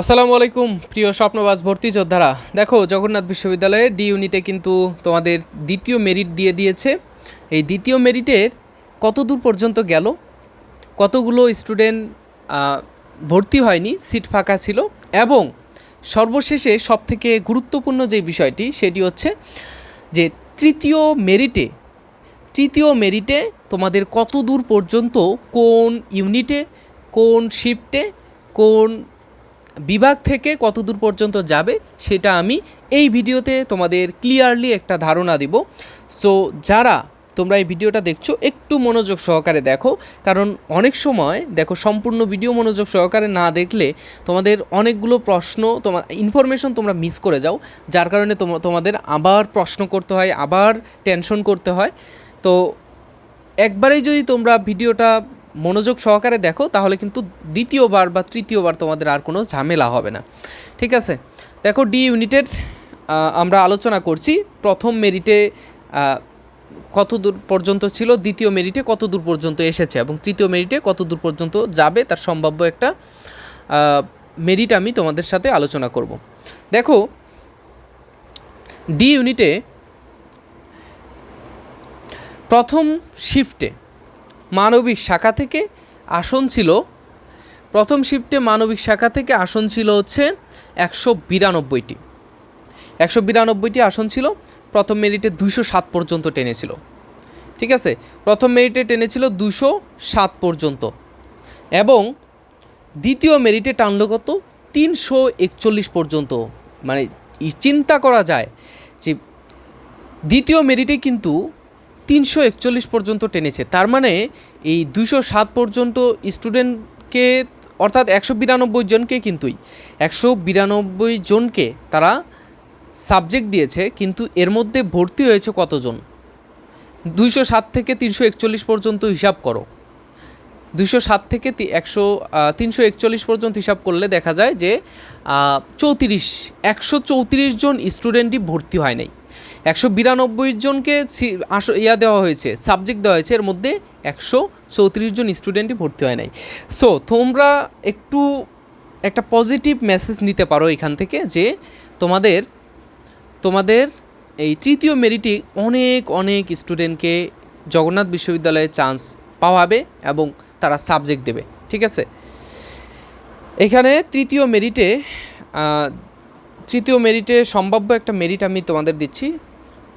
আসসালামু আলাইকুম, প্রিয় স্বপ্নবাস ভর্তি যোদ্ধারা। দেখো, জগন্নাথ বিশ্ববিদ্যালয়ে ডি ইউনিটে কিন্তু তোমাদের দ্বিতীয় মেরিট দিয়ে দিয়েছে। এই দ্বিতীয় মেরিটের কত দূর পর্যন্ত গেল? কতগুলো স্টুডেন্ট ভর্তি হয়নি? সিট ফাঁকা ছিল। এবং সর্বশেষে সবথেকে গুরুত্বপূর্ণ যে বিষয়টি, সেটি হচ্ছে যে তৃতীয় মেরিটে তৃতীয় মেরিটে তোমাদের কত দূর পর্যন্ত কোন ইউনিটে কোন শিফটে কোন বিভাগ থেকে কতদূর পর্যন্ত যাবে সেটা আমি এই ভিডিওতে তোমাদের ক্লিয়ারলি একটা ধারণা দিব। সো যারা তোমরা এই ভিডিওটা দেখছ, একটু মনোযোগ সহকারে দেখো, কারণ অনেক সময় দেখো সম্পূর্ণ ভিডিও মনোযোগ সহকারে না দেখলে তোমাদের অনেকগুলো প্রশ্ন তোমার ইনফরমেশন তোমরা মিস করে যাও, যার কারণে তোম- তোমাদের আবার প্রশ্ন করতে হয়, আবার টেনশন করতে হয়। তো, একবারেই যদি তোমরা ভিডিওটা মনোযোগ সহকারে দেখো, তাহলে কিন্তু দ্বিতীয়বার বা তৃতীয়বার তোমাদের আর কোনো ঝামেলা হবে না। ঠিক আছে? দেখো ডি ইউনিটের আমরা আলোচনা করছি। প্রথম মেরিটে কত দূর পর্যন্ত ছিল, দ্বিতীয় মেরিটে কত দূর পর্যন্ত এসেছে এবং তৃতীয় মেরিটে কত দূর পর্যন্ত যাবে, তার সম্ভাব্য একটা মেরিট আমি তোমাদের সাথে আলোচনা করব। দেখো ডি ইউনিটে প্রথম শিফটে মানবিক শাখা থেকে আসন ছিল, প্রথম শিফটে মানবিক শাখা থেকে আসন ছিল হচ্ছে একশো বিরানব্বইটি। একশো বিরানব্বইটি আসন ছিল, প্রথম মেরিটে দুশো সাত পর্যন্ত টেনেছিল। ঠিক আছে? প্রথম মেরিটে টেনেছিল দুশো সাত পর্যন্ত। এবং দ্বিতীয় মেরিটে টানল কত? তিনশো একচল্লিশ পর্যন্ত। মানে চিন্তা করা যায় যে দ্বিতীয় মেরিটে কিন্তু তিনশো একচল্লিশ পর্যন্ত টেনেছে। তার মানে এই দুশো সাত পর্যন্ত স্টুডেন্টকে, অর্থাৎ একশো বিরানব্বই জনকে কিন্তুই একশো বিরানব্বই জনকে তারা সাবজেক্ট দিয়েছে, কিন্তু এর মধ্যে ভর্তি হয়েছে কতজন? দুইশো সাত থেকে তিনশো একচল্লিশ পর্যন্ত হিসাব করো। দুইশো সাত থেকে একশো তিনশো একচল্লিশ পর্যন্ত হিসাব করলে দেখা যায় যে চৌত্রিশ, একশো চৌত্রিশ জন স্টুডেন্টই ভর্তি হয় নাই। একশো বিরানব্বই জনকে আস, ইয়া দেওয়া হয়েছে সাবজেক্ট দেওয়া হয়েছে, এর মধ্যে একশো চৌত্রিশ জন স্টুডেন্টই ভর্তি হয় নাই। সো তোমরা একটু একটা পজিটিভ মেসেজ নিতে পারো এখান থেকে যে তোমাদের তোমাদের এই তৃতীয় মেরিটে অনেক অনেক স্টুডেন্টকে জগন্নাথ বিশ্ববিদ্যালয়ে চান্স পাওয়াবে এবং তারা সাবজেক্ট দেবে, ঠিক আছে? এখানে তৃতীয় মেরিটে তৃতীয় মেরিটে সম্ভাব্য একটা মেরিট আমি তোমাদের দিচ্ছি।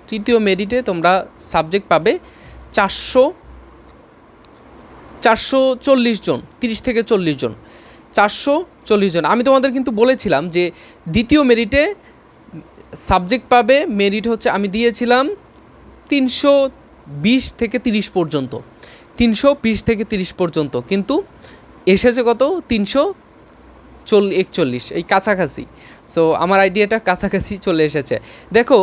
তৃতীয় মেরিটে তোমরা সাবজেক্ট পাবে চারশো চারশো চল্লিশ জন, তিরিশ থেকে চল্লিশ জন, চারশো চল্লিশ জন। আমি তোমাদের কিন্তু বলেছিলাম যে দ্বিতীয় মেরিটে সাবজেক্ট পাবে মেরিট হচ্ছে আমি দিয়েছিলাম তিনশো বিশ থেকে তিরিশ পর্যন্ত, তিনশো বিশ থেকে তিরিশ পর্যন্ত। কিন্তু এসেছে কত? তিনশো চল, একচল্লিশ, এই কাছাকাছি। সো আমার আইডিয়াটা কাছাকাছি চলে এসেছে। দেখো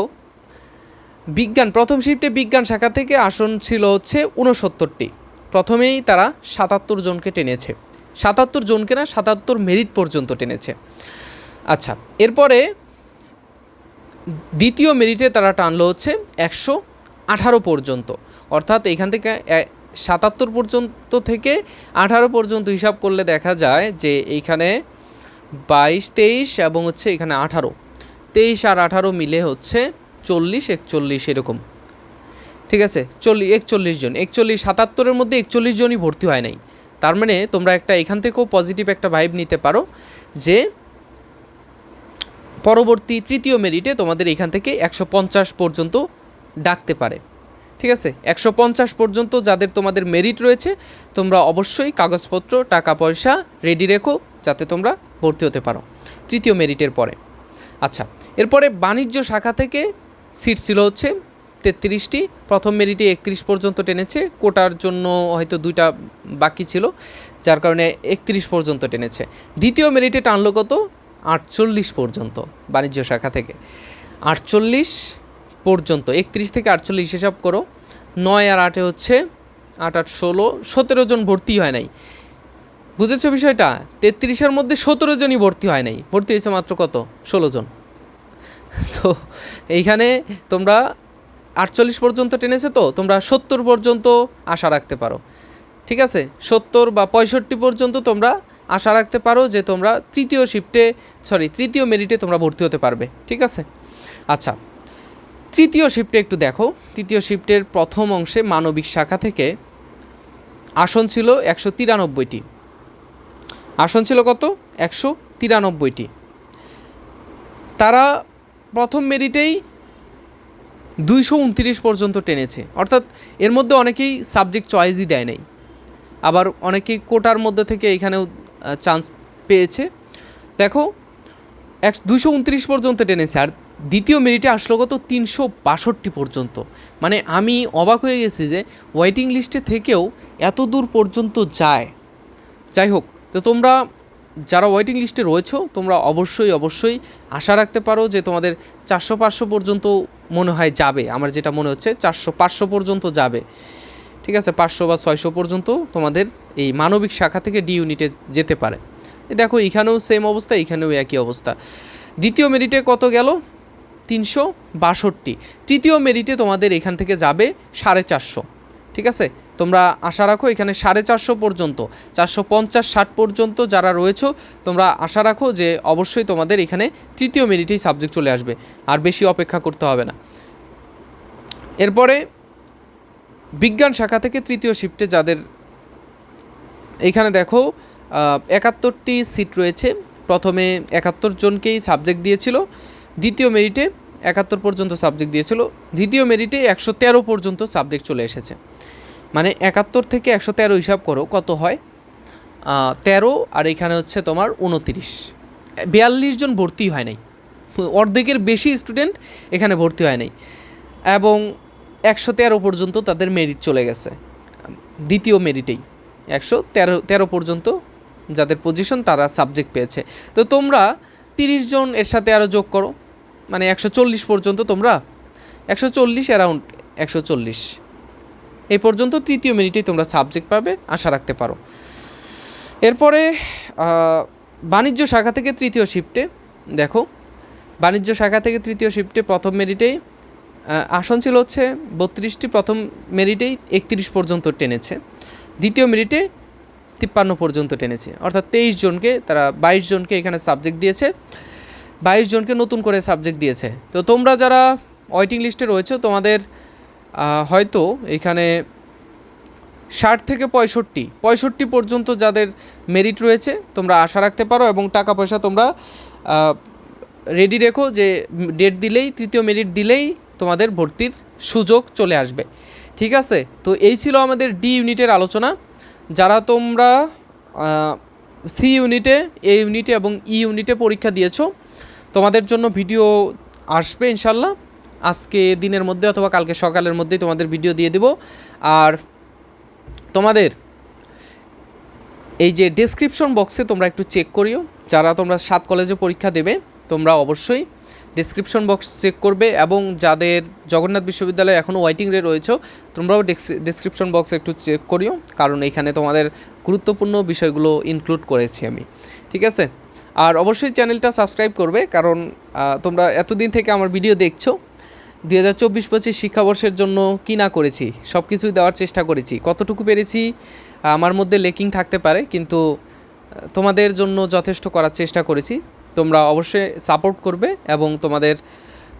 বিজ্ঞান, প্রথম শিফটে বিজ্ঞান শাখা থেকে আসন ছিল হচ্ছে উনসত্তরটি প্রথমেই তারা সাতাত্তর জনকে টেনেছে। সাতাত্তর জনকে না, সাতাত্তর মেরিট পর্যন্ত টেনেছে। আচ্ছা এরপরে দ্বিতীয় মেরিটে তারা টানলো হচ্ছে একশো আঠারো পর্যন্ত। অর্থাৎ এখান থেকে সাতাত্তর পর্যন্ত থেকে আঠারো পর্যন্ত হিসাব করলে দেখা যায় যে এইখানে বাইশ, তেইশ এবং হচ্ছে এখানে আঠারো। তেইশ আর আঠারো মিলে হচ্ছে চল্লিশ, একচল্লিশ এরকম। ঠিক আছে? চল্লিশ একচল্লিশ জন। একচল্লিশ, সাতাত্তরের মধ্যে একচল্লিশ জনই ভর্তি হয় নাই। তার মানে তোমরা একটা এখান থেকেও পজিটিভ একটা ভাইব নিতে পারো যে পরবর্তী তৃতীয় মেরিটে তোমাদের এখান থেকে একশো পঞ্চাশ পর্যন্ত ডাকতে পারে। ঠিক আছে? একশো পঞ্চাশ পর্যন্ত যাদের তোমাদের মেরিট রয়েছে, তোমরা অবশ্যই কাগজপত্র টাকা পয়সা রেডি রেখো যাতে তোমরা ভর্তি হতে পারো তৃতীয় মেরিটের পরে। আচ্ছা এরপরে বাণিজ্য শাখা থেকে সিট ছিল হচ্ছে তেত্রিশটি। প্রথম মেরিটে একত্রিশ পর্যন্ত টেনেছে, কোটার জন্য হয়তো দুইটা বাকি ছিল, যার কারণে একত্রিশ পর্যন্ত টেনেছে। দ্বিতীয় মেরিটে টানলো কত? আটচল্লিশ পর্যন্ত বাণিজ্য শাখা থেকে। আটচল্লিশ পর্যন্ত, একত্রিশ থেকে আটচল্লিশ হিসাব করো। নয় আর আটে হচ্ছে আট আট, ষোলো, সতেরো জন ভর্তি হয় নাই। বুঝেছ বিষয়টা? তেত্রিশের মধ্যে সতেরো জনই ভর্তি হয় নাই। ভর্তি হয়েছে মাত্র কত? ষোলো জন। সো এইখানে তোমরা আটচল্লিশ পর্যন্ত টেনেছে তো, তোমরা সত্তর পর্যন্ত আশা রাখতে পারো। ঠিক আছে? সত্তর বা পঁয়ষট্টি পর্যন্ত তোমরা আশা রাখতে পারো যে তোমরা তৃতীয় শিফটে সরি তৃতীয় মেরিটে তোমরা ভর্তি হতে পারবে। ঠিক আছে? আচ্ছা তৃতীয় শিফটে একটু দেখো। তৃতীয় শিফটের প্রথম অংশে মানবিক শাখা থেকে আসন ছিল একশো তিরানব্বইটি। আসন ছিল কত? একশো তিরানব্বইটি। তারা প্রথম মেরিটেই দুইশো উনত্রিশ পর্যন্ত টেনেছে। অর্থাৎ এর মধ্যে অনেকেই সাবজেক্ট চয়েসই দেয় নাই। আবার অনেকেই কোটার মধ্যে থেকে এখানেও চান্স পেয়েছে। দেখো, এক দুইশো উনত্রিশ পর্যন্ত টেনেছে, আর দ্বিতীয় মেরিটে আসলো কত তিনশো বাষট্টি পর্যন্ত। মানে আমি অবাক হয়ে গেছি যে ওয়েটিং লিস্টে থেকেও এত দূর পর্যন্ত যায়। যাই হোক, তো তোমরা যারা ওয়েটিং লিস্টে রয়েছো, তোমরা অবশ্যই অবশ্যই আশা রাখতে পারো যে তোমাদের চারশো পাঁচশো পর্যন্ত মনে হয় যাবে। আমার যেটা মনে হচ্ছে, চারশো পাঁচশো পর্যন্ত যাবে। ঠিক আছে? পাঁচশো বা ছয়শো পর্যন্ত তোমাদের এই মানবিক শাখা থেকে ডি ইউনিটে যেতে পারে। দেখো, এখানেও সেম অবস্থা, এখানেও একই অবস্থা। দ্বিতীয় মেরিটে কত গেল? তিনশো বাষট্টি। তৃতীয় মেরিটে তোমাদের এখান থেকে যাবে সাড়ে চারশো। ঠিক আছে? তোমরা আশা রাখো এখানে সাড়ে চারশো পর্যন্ত, চারশো পঞ্চাশ, ষাট পর্যন্ত যারা রয়েছো, তোমরা আশা রাখো যে অবশ্যই তোমাদের এখানে তৃতীয় মেরিটেই সাবজেক্ট চলে আসবে, আর বেশি অপেক্ষা করতে হবে না। এরপরে বিজ্ঞান শাখা থেকে তৃতীয় শিফটে যাদের এখানে দেখো একাত্তরটি সিট রয়েছে, প্রথমে একাত্তর জনকেই সাবজেক্ট দিয়েছিল, দ্বিতীয় মেরিটে একাত্তর পর্যন্ত সাবজেক্ট দিয়েছিল, দ্বিতীয় মেরিটে একশো তেরো পর্যন্ত সাবজেক্ট চলে এসেছে। মানে একাত্তর থেকে একশো তেরো হিসাব করো, কত হয়? তেরো, আর এখানে হচ্ছে তোমার উনতিরিশ। বিয়াল্লিশ জন ভর্তি হয় নাই। অর্ধেকের বেশি স্টুডেন্ট এখানে ভর্তি হয় নাই। এবং একশো তেরো পর্যন্ত তাদের মেরিট চলে গেছে। দ্বিতীয় মেরিটেই একশো তেরো তেরো পর্যন্ত যাদের পজিশন তারা সাবজেক্ট পেয়েছে। তো তোমরা তিরিশ জন এর সাথে আরও যোগ করো। মানে একশো চল্লিশ পর্যন্ত তোমরা একশো চল্লিশ অ্যারাউন্ড একশো চল্লিশ। এই পর্যন্ত তৃতীয় মিনিটেই তোমরা সাবজেক্ট পাবে, আশা রাখতে পারো। এরপরে বাণিজ্য শাখা থেকে তৃতীয় শিফটে দেখো, বাণিজ্য শাখা থেকে তৃতীয় শিফটে প্রথম মেরিটেই আসন ছিল হচ্ছে বত্রিশটি, প্রথম মেরিটেই একত্রিশ পর্যন্ত টেনেছে। দ্বিতীয় মেরিটে তিপ্পান্ন পর্যন্ত টেনেছে। অর্থাৎ তেইশ জনকে, তারা বাইশ জনকে এখানে সাবজেক্ট দিয়েছে। বাইশ জনকে নতুন করে সাবজেক্ট দিয়েছে। তো তোমরা যারা ওয়েটিং লিস্টে রয়েছে, তোমাদের হয়তো এখানে ষাট থেকে পঁয়ষট্টি পঁয়ষট্টি পর্যন্ত যাদের মেরিট রয়েছে, তোমরা আশা রাখতে পারো এবং টাকা পয়সা তোমরা রেডি রেখো যে ডেট দিলেই, তৃতীয় মেরিট দিলেই তোমাদের ভর্তির সুযোগ চলে আসবে। ঠিক আছে? তো এই ছিল আমাদের ডি ইউনিটের আলোচনা। যারা তোমরা সি ইউনিটে এ ইউনিটে এবং ই ইউনিটে পরীক্ষা দিয়েছ, তোমাদের জন্য ভিডিও আসবে ইনশাল্লাহ। আজকে দিনের মধ্যে অথবা কালকে সকালের মধ্যেই তোমাদের ভিডিও দিয়ে দেব। আর তোমাদের এই যে ডেসক্রিপশন বক্সে তোমরা একটু চেক করিও। যারা তোমরা সাত কলেজে পরীক্ষা দেবে, তোমরা অবশ্যই ডিসক্রিপশন বক্স চেক করবে এবং যাদের জগন্নাথ বিশ্ববিদ্যালয়ে এখনও ওয়াইটিং রে রয়েছে, তোমরাও ডিসক্রিপশন বক্স একটু চেক করিও। কারণ এখানে তোমাদের গুরুত্বপূর্ণ বিষয়গুলো ইনক্লুড করেছি আমি। ঠিক আছে? আর অবশ্যই চ্যানেলটা সাবস্ক্রাইব করবে, কারণ তোমরা এতদিন থেকে আমার ভিডিও দেখছ। দু হাজার চব্বিশ পঁচিশ শিক্ষাবর্ষের জন্য কী না করেছি সব কিছুই দেওয়ার চেষ্টা করেছি। কতটুকু পেরেছি, আমার মধ্যে লেকিং থাকতে পারে, কিন্তু তোমাদের জন্য যথেষ্ট করার চেষ্টা করেছি। তোমরা অবশ্যই সাপোর্ট করবে এবং তোমাদের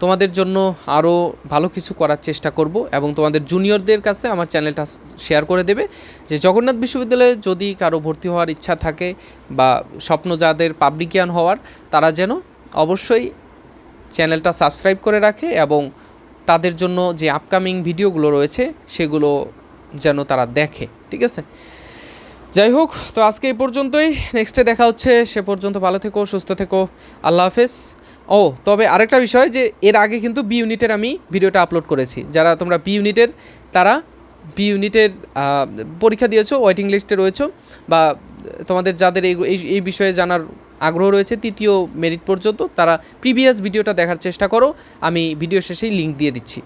তোমাদের জন্য আরও ভালো কিছু করার চেষ্টা করব এবং তোমাদের জুনিয়রদের কাছে আমার চ্যানেলটা শেয়ার করে দেবে যে, জগন্নাথ বিশ্ববিদ্যালয়ে যদি কারও ভর্তি হওয়ার ইচ্ছা থাকে বা স্বপ্ন যাদের পাবলিকিয়ান হওয়ার, তারা যেন অবশ্যই চ্যানেলটা সাবস্ক্রাইব করে রাখে এবং তাদের জন্য যে আপকামিং ভিডিওগুলো রয়েছে, সেগুলো যেন তারা দেখে, ঠিক আছে? যাই হোক, তো আজকে এই পর্যন্তই। নেক্সটে দেখা হচ্ছে, সে পর্যন্ত ভালো থেকো, সুস্থ থেকো। আল্লাহ হাফেজ। ও, তবে আরেকটা বিষয় যে, এর আগে কিন্তু বি ইউনিটের আমি ভিডিওটা আপলোড করেছি। যারা তোমরা বি ইউনিটের তারা বি ইউনিটের পরীক্ষা দিয়েছ ওয়েটিং লিস্টে রয়েছো, বা তোমাদের যাদের এই এই বিষয়ে জানার আগ্রহ রয়েছে, তৃতীয় মেরিট পর্যন্ত। তারা প্রিভিয়াস ভিডিওটা দেখার চেষ্টা করো। আমি ভিডিও শেষেই লিঙ্ক দিয়ে দিচ্ছি।